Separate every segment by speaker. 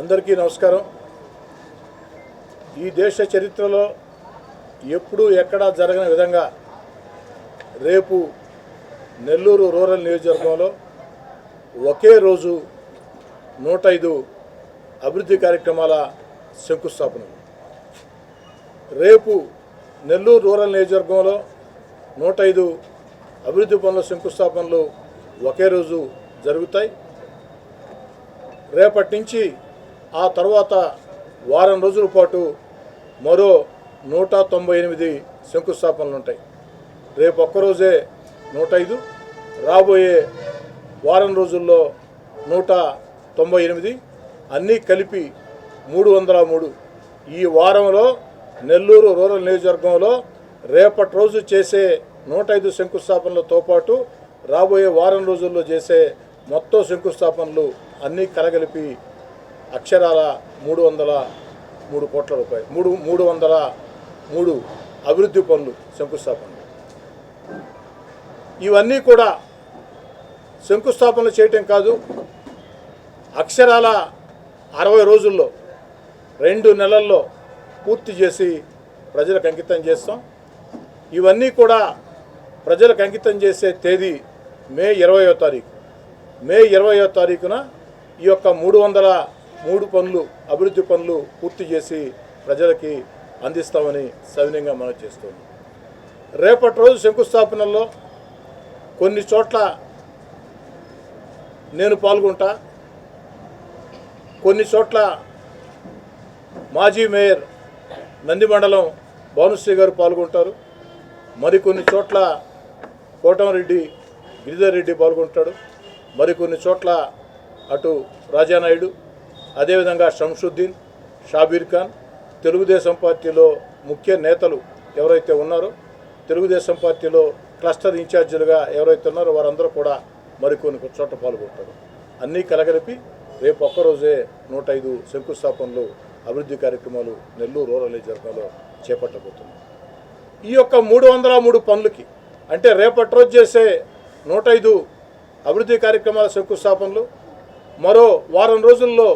Speaker 1: అందరికీ నమస్కారం. ఈ దేశ చరిత్రలో ఎప్పుడూ ఎక్కడా జరగని విధంగా రేపు నెల్లూరు రూరల్ నియోజకవర్గంలో ఒకే రోజు నూట ఐదు అభివృద్ధి కార్యక్రమాల శంకుస్థాపన రేపు నెల్లూరు రూరల్ నియోజకవర్గంలో నూట ఐదు అభివృద్ధి పనుల శంకుస్థాపనలు ఒకే రోజు జరుగుతాయి. రేపటి నుంచి ఆ తర్వాత వారం రోజుల పాటు మరో నూట తొంభై ఎనిమిది శంకుస్థాపనలు ఉంటాయి. రేపు ఒక్కరోజే నూట ఐదు రాబోయే వారం రోజుల్లో నూట తొంభై ఎనిమిది అన్నీ కలిపి మూడు వందల మూడు. ఈ వారంలో నెల్లూరు రూరల్ నియోజకవర్గంలో రేపటి రోజు చేసే నూట ఐదు శంకుస్థాపనలతో పాటు రాబోయే వారం రోజుల్లో చేసే మొత్తం శంకుస్థాపనలు అన్నీ కలగలిపి అక్షరాల మూడు వందల మూడు కోట్ల రూపాయలు. మూడు మూడు వందల మూడు అభివృద్ధి పనులు శంకుస్థాపనలు. ఇవన్నీ కూడా శంకుస్థాపనలు చేయటం కాదు అక్షరాల అరవై రోజుల్లో రెండు నెలల్లో పూర్తి చేసి ప్రజలకు అంకితం చేస్తాం. ఇవన్నీ కూడా ప్రజలకు అంకితం చేసే తేదీ మే ఇరవయో తారీఖు. మే ఇరవయో తారీఖున ఈ యొక్క మూడు వందల మూడు పనులు అభివృద్ధి పనులు పూర్తి చేసి ప్రజలకి అందిస్తామని సవినయంగా మనం చేస్తుంది. రేపటి రోజు శంకుస్థాపనల్లో కొన్ని చోట్ల నేను పాల్గొంటా. కొన్ని చోట్ల మాజీ మేయర్ నందిమండలం భానుశ్రీ గారు పాల్గొంటారు. మరికొన్ని చోట్ల కోటమరెడ్డి గిరిధర్ రెడ్డి పాల్గొంటాడు. మరికొన్ని చోట్ల అటు రాజానాయుడు అదేవిధంగా షంషుద్దీన్ షాబీర్ ఖాన్ తెలుగుదేశం పార్టీలో ముఖ్య నేతలు ఎవరైతే ఉన్నారో తెలుగుదేశం పార్టీలో క్లస్టర్ ఇన్ఛార్జీలుగా ఎవరైతే ఉన్నారో వారందరూ కూడా మరికొన్ని చోట్ల పాల్గొంటారు. అన్నీ కలగలిపి రేపు ఒక్కరోజే నూట ఐదు శంకుస్థాపనలు అభివృద్ధి కార్యక్రమాలు నెల్లూరు రూరల్ నియోజకవర్గంలో చేపట్టబోతున్నాయి ఈ యొక్క మూడు వందల మూడు పనులకి అంటే రేపటి రోజు చేసే నూట ఐదు అభివృద్ధి కార్యక్రమాల శంకుస్థాపనలు మరో వారం రోజుల్లో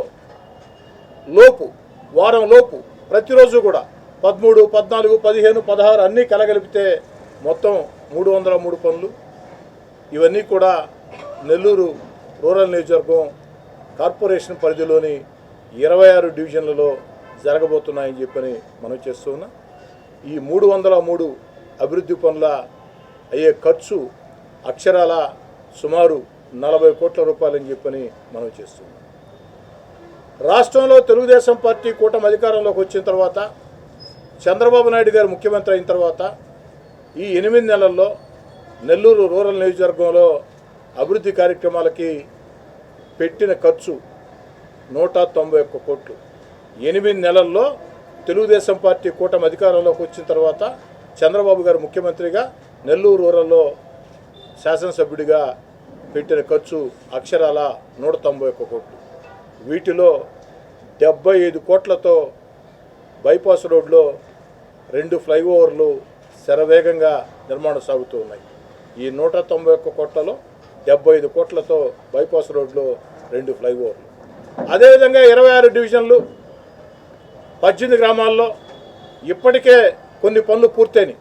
Speaker 1: లోపు వారం లోపు ప్రతిరోజు కూడా పదమూడు పద్నాలుగు పదిహేను పదహారు అన్నీ కలగలిపితే మొత్తం మూడు వందల మూడు పనులు. ఇవన్నీ కూడా నెల్లూరు రూరల్ నియోజకవర్గం కార్పొరేషన్ పరిధిలోని ఇరవై ఆరు డివిజన్లలో జరగబోతున్నాయని చెప్పని మనం చేస్తున్నాం ఈ మూడు వందల మూడు అభివృద్ధి పనుల అయ్యే ఖర్చు అక్షరాల సుమారు నలభై కోట్ల రూపాయలని చెప్పని మనం చేస్తున్నాం రాష్ట్రంలో తెలుగుదేశం పార్టీ కూటమి అధికారంలోకి వచ్చిన తర్వాత చంద్రబాబు నాయుడు గారు ముఖ్యమంత్రి అయిన తర్వాత ఈ ఎనిమిది నెలల్లో నెల్లూరు రూరల్ నియోజకవర్గంలో అభివృద్ధి కార్యక్రమాలకి పెట్టిన ఖర్చు నూట తొంభై ఒక్క కోట్లు. ఎనిమిది నెలల్లో తెలుగుదేశం పార్టీ కూటమి అధికారంలోకి వచ్చిన తర్వాత చంద్రబాబు గారు ముఖ్యమంత్రిగా నెల్లూరు రూరల్లో శాసనసభ్యుడిగా పెట్టిన ఖర్చు అక్షరాల నూట తొంభై ఒక్క కోట్లు. వీటిలో డెబ్బై ఐదు కోట్లతో బైపాస్ రోడ్లో రెండు ఫ్లైఓవర్లు శరవేగంగా నిర్మాణం సాగుతూ ఉన్నాయి. ఈ నూట తొంభై ఒక్క కోట్లలో డెబ్బై ఐదు కోట్లతో బైపాస్ రోడ్లో రెండు ఫ్లైఓవర్లు. అదేవిధంగా ఇరవై ఆరు డివిజన్లు పద్దెనిమిది గ్రామాల్లో ఇప్పటికే కొన్ని పనులు పూర్తయినాయి.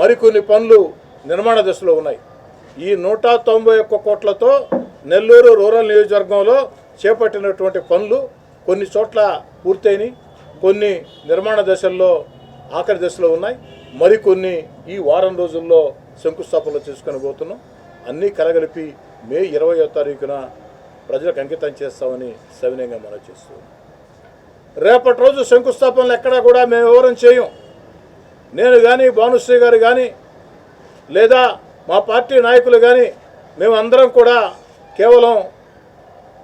Speaker 1: మరికొన్ని పనులు నిర్మాణ దశలో ఉన్నాయి. ఈ నూట తొంభై ఒక్క కోట్లతో నెల్లూరు రూరల్ నియోజకవర్గంలో చేపట్టినటువంటి పనులు కొన్ని చోట్ల పూర్తయినాయి. కొన్ని నిర్మాణ దశల్లో ఆఖరి దశలో ఉన్నాయి. మరికొన్ని ఈ వారం రోజుల్లో శంకుస్థాపనలు చేసుకొని పోతున్నాం. అన్నీ కలగలిపి మే ఇరవయో తారీఖున ప్రజలకు అంకితం చేస్తామని సవినయంగా మనం చేస్తున్నాం రేపటి రోజు శంకుస్థాపనలు ఎక్కడా కూడా మేము వివరం చేయం. నేను కానీ భానుశ్రీ గారు కానీ లేదా మా పార్టీ నాయకులు కానీ మేమందరం కూడా కేవలం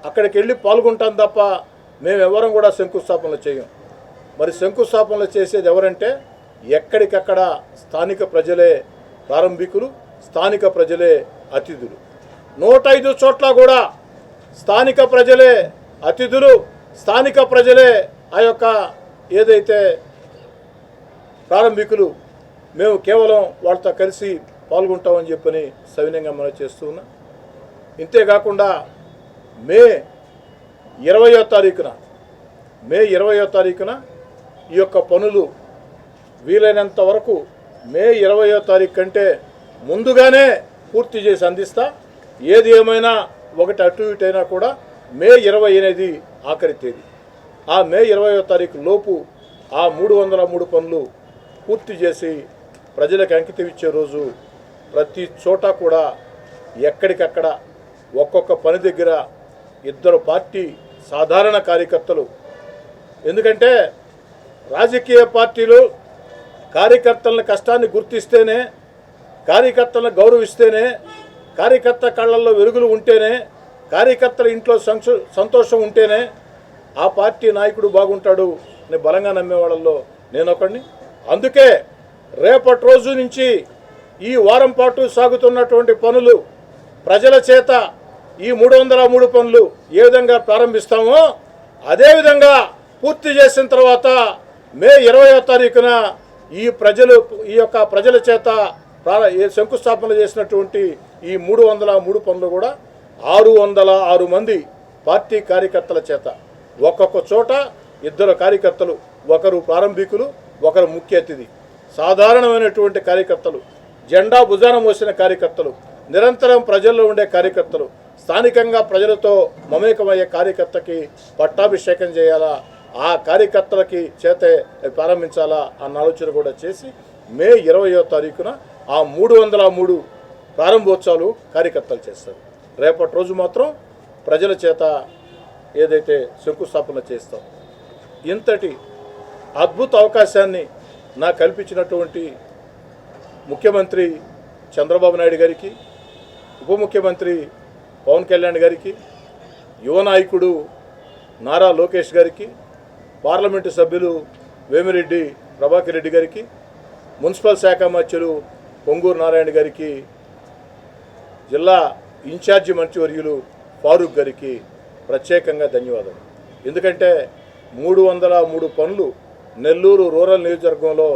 Speaker 1: అక్కడికి వెళ్ళి పాల్గొంటాం తప్ప మేము ఎవరం కూడా శంకుస్థాపనలు చేయం. మరి శంకుస్థాపనలు చేసేది ఎవరంటే ఎక్కడికక్కడ స్థానిక ప్రజలే ప్రారంభికులు స్థానిక ప్రజలే అతిథులు. నూట ఐదు చోట్ల కూడా స్థానిక ప్రజలే అతిథులు స్థానిక ప్రజలే ఆ యొక్క ఏదైతే ప్రారంభికులు మేము కేవలం వాళ్ళతో కలిసి పాల్గొంటామని చెప్పని సవినయంగా మనం చేస్తూ ఉన్నాం. ఇంతేకాకుండా మే ఇరవయో తారీఖున మే ఇరవయో తారీఖున ఈ యొక్క పనులు వీలైనంత వరకు మే ఇరవయో తారీఖు కంటే ముందుగానే పూర్తి చేసి అందిస్తా. ఏది ఏమైనా ఒకటి అటు ఇటు అయినా కూడా మే ఇరవై అనేది ఆఖరి తేదీ. ఆ మే ఇరవయో తారీఖు లోపు ఆ మూడు వందల మూడు పనులు పూర్తి చేసి ప్రజలకు అంకితం ఇచ్చే రోజు ప్రతి చోట కూడా ఎక్కడికక్కడ ఒక్కొక్క పని దగ్గర ఇద్దరు పార్టీ సాధారణ కార్యకర్తలు. ఎందుకంటే రాజకీయ పార్టీలు కార్యకర్తల కష్టాన్ని గుర్తిస్తేనే కార్యకర్తలను గౌరవిస్తేనే కార్యకర్త కళ్ళల్లో వెలుగులు ఉంటేనే కార్యకర్తల ఇంట్లో సంతోషం ఉంటేనే ఆ పార్టీ నాయకుడు బాగుంటాడు అని బలంగా నమ్మేవాళ్ళల్లో నేను ఒకడిని అందుకే రేపటి రోజు నుంచి ఈ వారం పాటు సాగుతున్నటువంటి పనులు ప్రజల చేత ఈ మూడు వందల మూడు పనులు ఏ విధంగా ప్రారంభిస్తామో అదేవిధంగా పూర్తి చేసిన తర్వాత మే ఇరవయో తారీఖున ఈ ప్రజలు ఈ యొక్క ప్రజల చేత ప్రా- ఈ శంకుస్థాపన చేసినటువంటి ఈ మూడు వందల మూడు పనులు కూడా ఆరు వందల ఆరు మంది పార్టీ కార్యకర్తల చేత. ఒక్కొక్క చోట ఇద్దరు కార్యకర్తలు ఒకరు ప్రారంభికులు ఒకరు ముఖ్య అతిథి. సాధారణమైనటువంటి కార్యకర్తలు జెండా భుజాన మోసిన కార్యకర్తలు నిరంతరం ప్రజల్లో ఉండే కార్యకర్తలు స్థానికంగా ప్రజలతో మమేకమయ్యే కార్యకర్తకి పట్టాభిషేకం చేయాలా? ఆ కార్యకర్తలకి చేతే ప్రారంభించాలా? అన్న ఆలోచన కూడా చేసి మే ఇరవయో తారీఖున ఆ మూడు వందల మూడు ప్రారంభోత్సవాలు కార్యకర్తలు చేస్తారు. రేపటి రోజు మాత్రం ప్రజల చేత ఏదైతే శంకుస్థాపన చేస్తాం ఇంతటి అద్భుత అవకాశాన్ని నాకు కల్పించినటువంటి ముఖ్యమంత్రి చంద్రబాబు నాయుడు గారికి ఉప ముఖ్యమంత్రి పవన్ కళ్యాణ్ గారికి యువ నాయకుడు నారా లోకేష్ గారికి పార్లమెంటు సభ్యులు వేమిరెడ్డి ప్రభాకర్ రెడ్డి గారికి మున్సిపల్ శాఖ మంత్రులు పొంగూరు నారాయణ గారికి జిల్లా ఇన్ఛార్జి మంత్రివర్యులు ఫారూక్ గారికి ప్రత్యేకంగా ధన్యవాదాలు. ఎందుకంటే మూడు వందల మూడు పనులు నెల్లూరు రూరల్ నియోజకవర్గంలో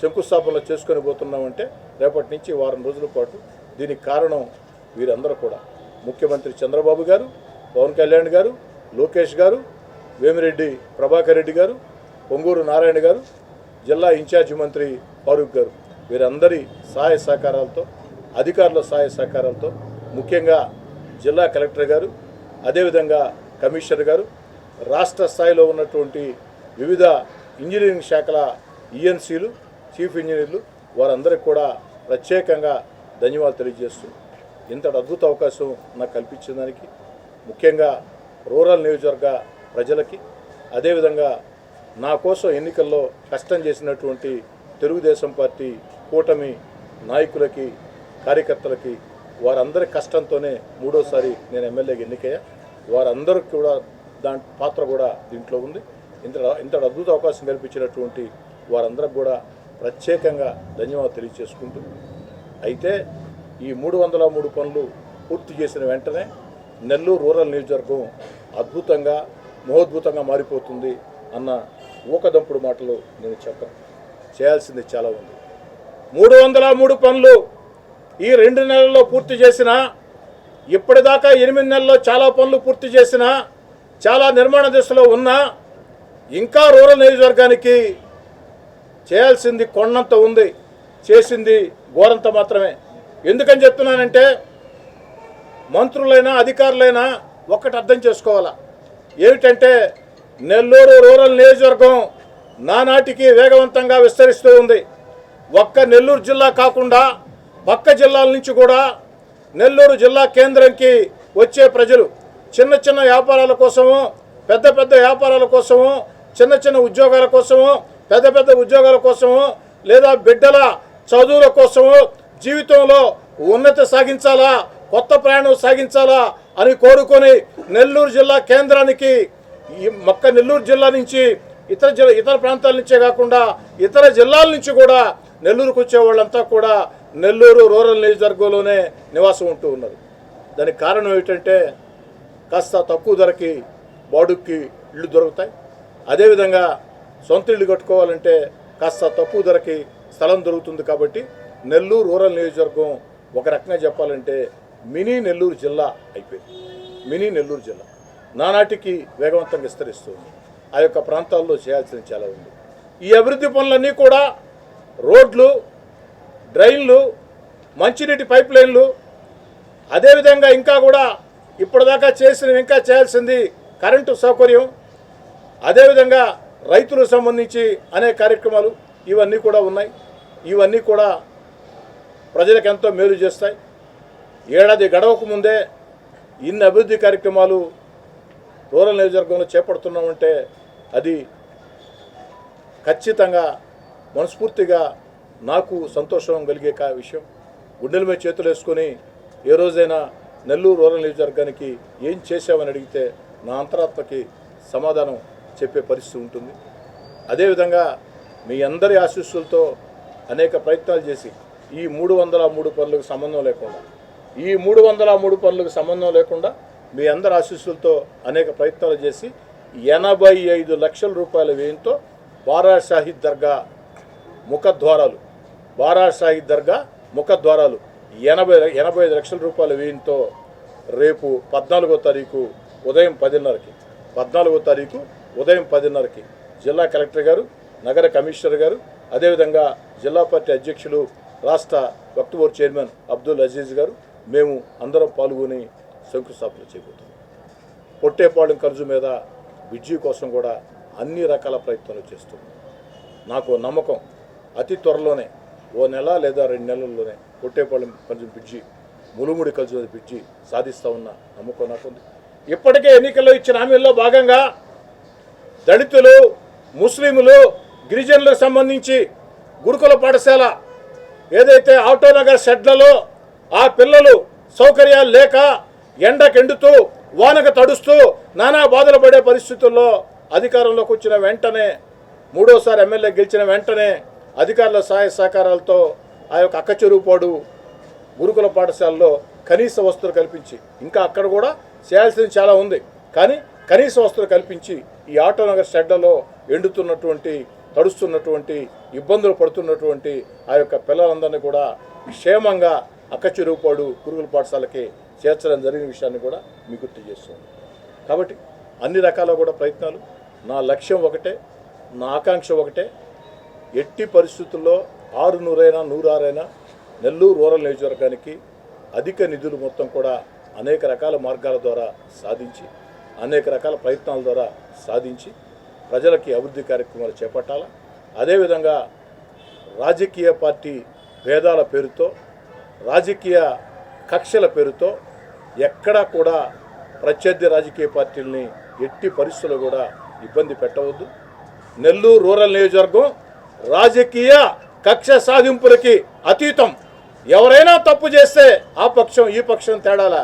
Speaker 1: శంకుస్థాపనలు చేసుకొని పోతున్నామంటే రేపటి నుంచి వారం రోజుల పాటు దీనికి కారణం వీరందరూ కూడా. ముఖ్యమంత్రి చంద్రబాబు గారు పవన్ కళ్యాణ్ గారు లోకేష్ గారు వేమిరెడ్డి ప్రభాకర్ రెడ్డి గారు పొంగూరు నారాయణ గారు జిల్లా ఇన్ఛార్జి మంత్రి ఫారూక్ గారు. వీరందరి సహాయ సహకారాలతో అధికారుల సహాయ సహకారాలతో ముఖ్యంగా జిల్లా కలెక్టర్ గారు అదేవిధంగా కమిషనర్ గారు రాష్ట్ర స్థాయిలో ఉన్నటువంటి వివిధ ఇంజనీరింగ్ శాఖల ఈఎన్సీలు చీఫ్ ఇంజనీర్లు వారందరికీ కూడా ప్రత్యేకంగా ధన్యవాదాలు తెలియజేస్తూ ఇంతటి అద్భుత అవకాశం నాకు కల్పించిన దానికి ముఖ్యంగా రూరల్ నియోజకవర్గ ప్రజలకి అదేవిధంగా నా కోసం ఎన్నికల్లో కష్టం చేసినటువంటి తెలుగుదేశం పార్టీ కూటమి నాయకులకి కార్యకర్తలకి వారందరి కష్టంతోనే మూడోసారి నేను ఎమ్మెల్యేగా ఎన్నికయ్యా. వారందరికి కూడా దాని పాత్ర కూడా దీంట్లో ఉంది. ఇంత ఇంత అద్భుత అవకాశం కల్పించినటువంటి వారందరికి కూడా ప్రత్యేకంగా ధన్యవాదాలు తెలియజేసుకుంటూ. అయితే ఈ మూడు వందల మూడు పనులు పూర్తి చేసిన వెంటనే నెల్లూరు రూరల్ నియోజకవర్గం అద్భుతంగా మహోద్భుతంగా మారిపోతుంది అన్న ఊకదంపుడు మాటలు నేను చెప్పను. చేయాల్సింది చాలా ఉంది. మూడు వందల మూడు పనులు ఈ రెండు నెలల్లో పూర్తి చేసిన ఇప్పటిదాకా ఎనిమిది నెలల్లో చాలా పనులు పూర్తి చేసిన చాలా నిర్మాణ దశలో ఉన్నా ఇంకా రూరల్ నియోజకవర్గానికి చేయాల్సింది కొండంత ఉంది. చేసింది ఘోరంత మాత్రమే. ఎందుకని చెప్తున్నానంటే మంత్రులైనా అధికారులైనా ఒక్కటి అర్థం చేసుకోవాలా? ఏమిటంటే నెల్లూరు రూరల్ నియోజకవర్గం నానాటికి వేగవంతంగా విస్తరిస్తూ ఉంది. ఒక్క నెల్లూరు జిల్లా కాకుండా పక్క జిల్లాల నుంచి కూడా నెల్లూరు జిల్లా కేంద్రంకి వచ్చే ప్రజలు చిన్న చిన్న వ్యాపారాల కోసము పెద్ద పెద్ద వ్యాపారాల కోసము చిన్న చిన్న ఉద్యోగాల కోసము పెద్ద పెద్ద ఉద్యోగాల కోసము లేదా బిడ్డల చదువుల కోసము జీవితంలో ఉన్నత సాగించాలా కొత్త ప్రయాణం సాగించాలా అని కోరుకొని నెల్లూరు జిల్లా కేంద్రానికి ఈ మక్క నెల్లూరు జిల్లా నుంచి ఇతర జిల్లా ఇతర ప్రాంతాల నుంచే కాకుండా ఇతర జిల్లాల నుంచి కూడా నెల్లూరుకు వచ్చే వాళ్ళంతా కూడా నెల్లూరు రూరల్ నియోజకవర్గంలోనే నివాసం ఉంటూ ఉన్నారు. దానికి కారణం ఏమిటంటే కాస్త తక్కువ ధరకి బాడుక్కి ఇళ్ళు దొరుకుతాయి. అదేవిధంగా సొంత ఇల్లు కట్టుకోవాలంటే కాస్త తక్కువ ధరకి స్థలం దొరుకుతుంది కాబట్టి నెల్లూరు రూరల్ నియోజకవర్గం ఒక రకంగా చెప్పాలంటే మినీ నెల్లూరు జిల్లా అయిపోయింది. మినీ నెల్లూరు జిల్లా. నానాటికి వేగవంతంగా విస్తరిస్తుంది ఆ యొక్క ప్రాంతాల్లో చేయాల్సింది చాలా ఉంది. ఈ అభివృద్ధి పనులన్నీ కూడా రోడ్లు డ్రైన్లు మంచినీటి పైప్ లైన్లు అదేవిధంగా ఇంకా కూడా ఇప్పటిదాకా చేసిన ఇంకా చేయాల్సింది కరెంటు సౌకర్యం అదేవిధంగా రైతులకు సంబంధించి అనేక కార్యక్రమాలు ఇవన్నీ కూడా ఉన్నాయి. ఇవన్నీ కూడా ప్రజలకు ఎంతో మేలు చేస్తాయి. ఏడాది గడవక ముందే ఇన్ని అభివృద్ధి కార్యక్రమాలు రూరల్ నియోజకవర్గంలో చేపడుతున్నామంటే అది ఖచ్చితంగా మనస్ఫూర్తిగా నాకు సంతోషం కలిగే కా విషయం. గుండెల మీద చేతులు వేసుకొని ఏ రోజైనా నెల్లూరు రూరల్ నియోజకవర్గానికి ఏం చేశామని అడిగితే నా అంతరాత్మకి సమాధానం చెప్పే పరిస్థితి ఉంటుంది. అదేవిధంగా మీ అందరి ఆశీస్సులతో అనేక ప్రయత్నాలు చేసి ఈ మూడు వందల మూడు పనులకు సంబంధం లేకుండా ఈ మూడు వందల మూడు పనులకు సంబంధం లేకుండా మీ అందరి ఆశీస్సులతో అనేక ప్రయత్నాలు చేసి ఎనభై ఐదు లక్షల రూపాయల వ్యయంతో బారా షాహిద్ దర్గా ముఖద్వారాలు బారా షాహిద్ దర్గా ముఖద్వారాలు ఎనభై ఎనభై ఐదు లక్షల రూపాయల వ్యయంతో రేపు పద్నాలుగో తారీఖు ఉదయం పదిన్నరకి పద్నాలుగో తారీఖు ఉదయం పదిన్నరకి జిల్లా కలెక్టర్ గారు నగర కమిషనర్ గారు అదేవిధంగా జిల్లా పార్టీ అధ్యక్షులు రాష్ట్ర వక్త్ బోర్డు చైర్మన్ అబ్దుల్ అజీజ్ గారు మేము అందరం పాల్గొని శంకుస్థాపన చేయబోతున్నాం. పొట్టేపాళెం ఖర్చు మీద బిడ్జీ కోసం కూడా అన్ని రకాల ప్రయత్నాలు చేస్తున్నాం. నాకు నమ్మకం అతి త్వరలోనే ఓ నెల లేదా రెండు నెలల్లోనే పొట్టేపాళెం కొంచెం బిడ్జి ములుముడి కలిసి బిడ్జి సాధిస్తా ఉన్న నమ్మకం నాకుంది. ఇప్పటికే ఎన్నికల్లో ఇచ్చిన హామీల్లో భాగంగా దళితులు ముస్లింలు గిరిజనులకు సంబంధించి గురుకుల పాఠశాల ఏదైతే ఆటోనగర్ షెడ్లలో ఆ పిల్లలు సౌకర్యాలు లేక ఎండకెండుతూ వానకు తడుస్తూ నానా బాధలు పడే పరిస్థితుల్లో అధికారంలోకి వచ్చిన వెంటనే మూడోసారి ఎమ్మెల్యే గెలిచిన వెంటనే అధికారుల సహాయ సహకారాలతో ఆ యొక్క అక్కచెరువుపాడు గురుకుల పాఠశాలలో కనీస వస్తువులు కల్పించి ఇంకా అక్కడ కూడా చేయాల్సింది చాలా ఉంది. కానీ కనీస వస్తువులు కల్పించి ఈ ఆటోనగర్ షెడ్లలో ఎండుతున్నటువంటి తడుస్తున్నటువంటి ఇబ్బందులు పడుతున్నటువంటి ఆ యొక్క పిల్లలందరినీ కూడా క్షేమంగా అక్కచెరువుపాడు పురుగుల పాఠశాలకి చేర్చడం జరిగిన విషయాన్ని కూడా మీకు గుర్తు చేస్తుంది. కాబట్టి అన్ని రకాల కూడా ప్రయత్నాలు నా లక్ష్యం ఒకటే నా ఆకాంక్ష ఒకటే ఎట్టి పరిస్థితుల్లో ఆరు నూరైనా నూరారైనా నెల్లూరు రూరల్ నియోజకవర్గానికి అధిక నిధులు మొత్తం కూడా అనేక రకాల మార్గాల ద్వారా సాధించి అనేక రకాల ప్రయత్నాల ద్వారా సాధించి ప్రజలకి అభివృద్ధి కార్యక్రమాలు చేపట్టాలా? అదేవిధంగా రాజకీయ పార్టీ భేదాల పేరుతో రాజకీయ కక్షల పేరుతో ఎక్కడా కూడా ప్రత్యర్థి రాజకీయ పార్టీలని ఎట్టి పరిస్థితుల్లో కూడా ఇబ్బంది పెట్టవద్దు. నెల్లూరు రూరల్ నియోజకవర్గం రాజకీయ కక్ష సాధింపులకి అతీతం. ఎవరైనా తప్పు చేస్తే ఆ పక్షం ఈ పక్షం తేడాల?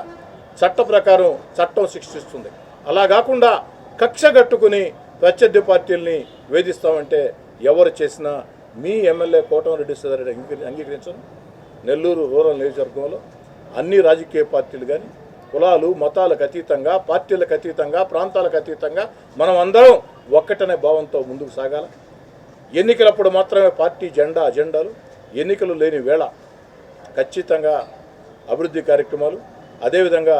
Speaker 1: చట్ట ప్రకారం చట్టం శిక్షిస్తుంది అలా కాకుండా కక్ష కట్టుకుని ప్రత్యర్థి పార్టీల్ని వేధిస్తామంటే ఎవరు చేసినా మీ ఎమ్మెల్యే కోటమిరెడ్డి సుధారెడ్డి అంగీకరించను. నెల్లూరు రూరల్ నియోజకవర్గంలో అన్ని రాజకీయ పార్టీలు కానీ కులాలు మతాలకు అతీతంగా పార్టీలకు అతీతంగా ప్రాంతాలకు అతీతంగా మనం అందరం ఒక్కటనే భావంతో ముందుకు సాగాల. ఎన్నికలప్పుడు మాత్రమే పార్టీ జెండా అజెండాలు ఎన్నికలు లేని వేళ ఖచ్చితంగా అభివృద్ధి కార్యక్రమాలు అదేవిధంగా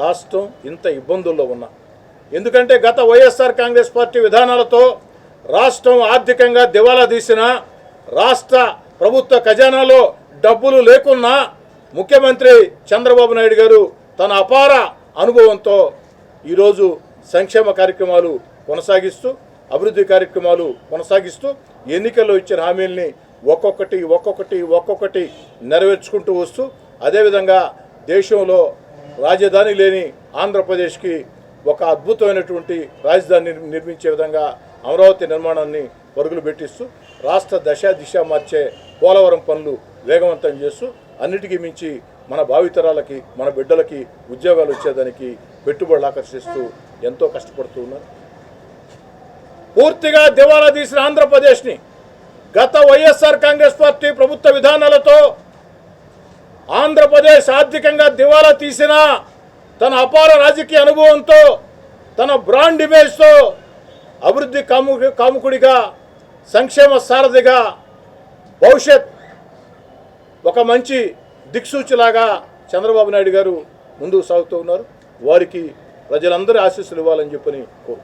Speaker 1: రాష్ట్రం ఇంత ఇబ్బందుల్లో ఉన్నా ఎందుకంటే గత వైఎస్ఆర్ కాంగ్రెస్ పార్టీ విధానాలతో రాష్ట్రం ఆర్థికంగా దివాలా తీసిన రాష్ట్ర ప్రభుత్వ ఖజానాలో డబ్బులు లేకున్నా ముఖ్యమంత్రి చంద్రబాబు నాయుడు గారు తన అపార అనుభవంతో ఈరోజు సంక్షేమ కార్యక్రమాలు కొనసాగిస్తూ అభివృద్ధి కార్యక్రమాలు కొనసాగిస్తూ ఎన్నికల్లో ఇచ్చిన హామీల్ని ఒక్కొక్కటి ఒక్కొక్కటి ఒక్కొక్కటి నెరవేర్చుకుంటూ వస్తూ అదేవిధంగా దేశంలో రాజధాని లేని ఆంధ్రప్రదేశ్కి ఒక అద్భుతమైనటువంటి రాజధాని నిర్- నిర్మించే విధంగా అమరావతి నిర్మాణాన్ని పరుగులు పెట్టిస్తూ రాష్ట్ర దశ దిశ మార్చే పోలవరం పనులు వేగవంతం చేస్తూ అన్నిటికీ మించి మన భావితరాలకి మన బిడ్డలకి ఉద్యోగాలు వచ్చేదానికి పెట్టుబడులు ఆకర్షిస్తూ ఎంతో కష్టపడుతూ ఉన్నారు. పూర్తిగా దివాలా తీసిన ఆంధ్రప్రదేశ్ని గత వైఎస్ఆర్ కాంగ్రెస్ పార్టీ ప్రభుత్వ విధానాలతో ఆంధ్రప్రదేశ్ ఆర్థికంగా దివాలా తీసిన తన అపార రాజకీయ అనుభవంతో తన బ్రాండ్ ఇమేజ్తో అభివృద్ధి కాము కాముకుడిగా సంక్షేమ సారథిగా భవిష్యత్ ఒక మంచి దిక్సూచిలాగా చంద్రబాబు నాయుడు గారు ముందుకు సాగుతూ ఉన్నారు. వారికి ప్రజలందరూ ఆశీస్సులు ఇవ్వాలని చెప్పని కోరు